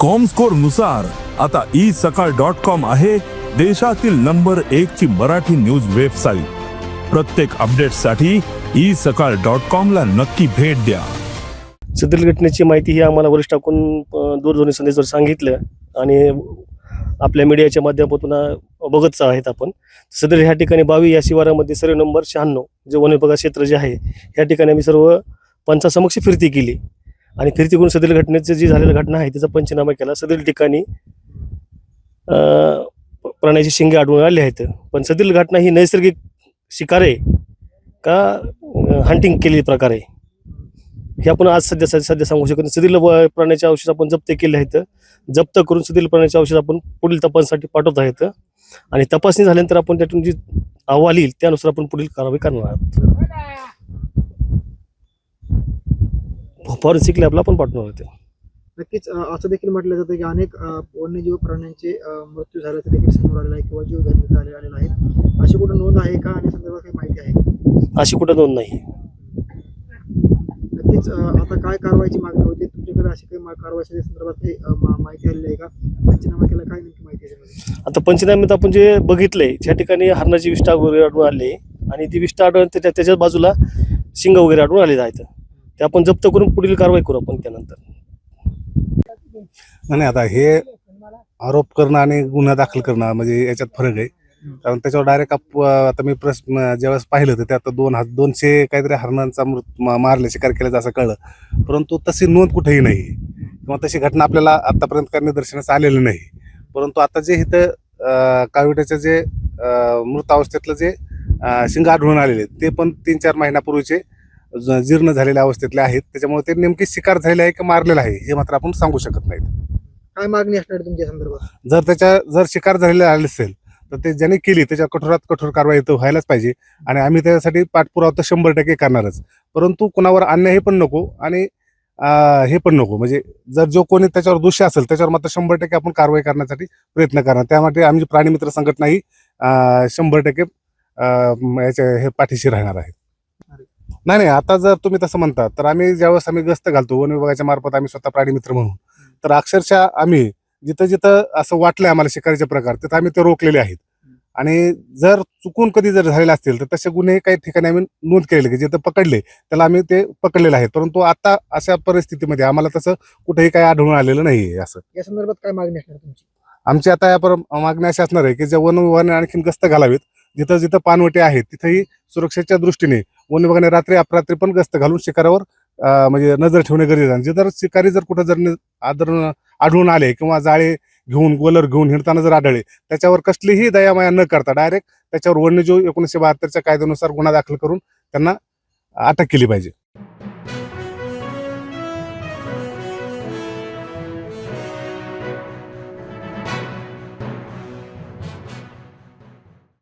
कॉमस्कोरनुसार आता ई सकाळ dot com आहे देशातील नंबर एक ची मराठी न्यूज वेबसाईट प्रत्येक अपडेटसाठी ई सकाळ डॉट कॉम ला नक्की भेट द्या. सदर घटनेची माहिती ही आम्हाला वरिष्ठाकून दूरध्वनी संदेशवर सांगितलं आणि आपल्या मीडियाच्या माध्यमातून बघतच आहेत आपण. सदर ह्या ठिकाणी बावी या शिवारामध्ये सर्व नंबर शहाण्णव जे वन विभाग क्षेत्र जे आहे ह्या ठिकाणी आम्ही सर्व पंचासमक्ष फिरती केली. आणि फिरती करून सदर घटनेचं जी झालेली घटना आहे त्याचा पंचनामा केला. सदील ठिकाणी प्राण्याची शिंगे आढळून आले आहेत. पण सदरील घटना ही नैसर्गिक शिकार आहे का हंटिंग केलेली प्रकार आहे? हे आपण आज सध्या सध्या सध्या सांगू शकत नाही. सदील व- प्राण्याचे औषध आपण जप्त केले आहेत. जप्त करून सदील प्राण्याचे औषध आपण पुढील तपासण्यासाठी पाठवत आहेत. आणि तपासणी झाल्यानंतर आपण त्यातून जी अहवाल येईल त्यानुसार आपण पुढील कारवाई करणार आहोत. फॉरेन्सिक लॅबला पण पाठवणार होते. नक्कीच असं देखील म्हटलं जातं की अनेक वन्यजीव प्राण्यांचे मृत्यू झाल्याचं देखील समोर आलेलं आहे किंवा जीव आले आलेला आहे. अशी कुठं नोंद आहे का? आणि संदर्भात काही माहिती आहे? अशी कुठं नोंद नाही. नक्कीच आता काय कारवाईची मागणी होती? तुमच्याकडे अशी काही कारवाईच्या संदर्भात काही माहिती आलेली आहे का? पंचनामा केला काय नेमकी माहिती आहे? आता पंचनाम्यात आपण जे बघितलंय ज्या ठिकाणी हरणाची विष्ठा वगैरे आढळून आले आणि ती विष्ठा आढळून त्याच्या त्याच्या बाजूला शिंग वगैरे आढळून आलेले आहेत ते आपण जप्त करून पुढील कारवाई करू आपण त्यानंतर. नाही आता हे आरोप करणं आणि गुन्हा दाखल करणं म्हणजे याच्यात फरक आहे. कारण त्याच्यावर डायरेक्ट आता मी प्रश्न ज्यावेळेस पाहिलं तर त्यात दोन हात दोनशे काहीतरी हरणांचा मृत मारल्या शिकार केल्याचं असं कळलं. परंतु तशी नोंद कुठेही नाही. किंवा तशी घटना आपल्याला आत्तापर्यंत काही निदर्शनास आलेली नाही. परंतु आता जे इथं काविटाच्या जे मृत अवस्थेतलं जे शिंग आढळून आलेले आहेत, ते पण तीन चार महिन्यापूर्वीचे. जीर्ण झालेल्या अवस्थेतले आहेत. त्याच्यामुळे ते नेमकी शिकार झालेले आहे की मारलेलं आहे हे मात्र आपण सांगू शकत नाही काय मागणी असणार तुमच्या संदर्भात? जर त्याच्या जर शिकार झालेले आले असेल तर ते ज्याने केली त्याच्या कठोरात कठोर कारवाई तर व्हायलाच पाहिजे. आणि आम्ही त्यासाठी पाठपुरावा तर शंभर टक्के करणारच. परंतु कुणावर अन्याय पण नको आणि हे पण नको. म्हणजे जर जो कोणी त्याच्यावर दोषी असेल त्याच्यावर मात्र शंभर टक्के आपण कारवाई करण्यासाठी प्रयत्न करणार. त्यामध्ये आमची प्राणीमित्र संघटनाही शंभर टक्के याच्या हे पाठीशी राहणार आहे नाही नाही आता जर तुम्ही तसं म्हणता तर आम्ही ज्यावेळेस आम्ही गस्त घालतो वन विभागाच्या मार्फत आम्ही स्वतः प्राणीमित्र म्हणून तर अक्षरशः आम्ही जिथं जिथं असं वाटलंय आम्हाला शिकारीचे प्रकार तिथं आम्ही ते रोखलेले आहेत. आणि जर चुकून कधी जर झालेले असतील तर तसे गुन्हे काही ठिकाणी आम्ही नोंद केलेले की जिथं पकडले त्याला आम्ही ते पकडलेले आहेत. परंतु आता अशा परिस्थितीमध्ये आम्हाला तसं कुठेही काही आढळून आलेलं नाही असं. या संदर्भात काय मागणी असणार तुमची? आमची आता या मागणी अशी असणार आहे की ज्या वन विभागाने आणखीन गस्त घालावीत जिथं जिथं पानवटे आहेत तिथंही सुरक्षेच्या दृष्टीने वन विभागाने रात्री अपरात्री पण गस्त घालून शिकारावर म्हणजे नजर ठेवणे गरजेचं आहे. जर शिकारी जर कुठं जर आदर आढळून आले किंवा जाळे घेऊन गोलर घेऊन हिंडताना जर आढळले त्याच्यावर कसलीही दयामाया न करता डायरेक्ट त्याच्यावर वन्यजीव एकोणीसशे बहात्तरच्या कायद्यानुसार गुन्हा दाखल करून त्यांना अटक केली पाहिजे.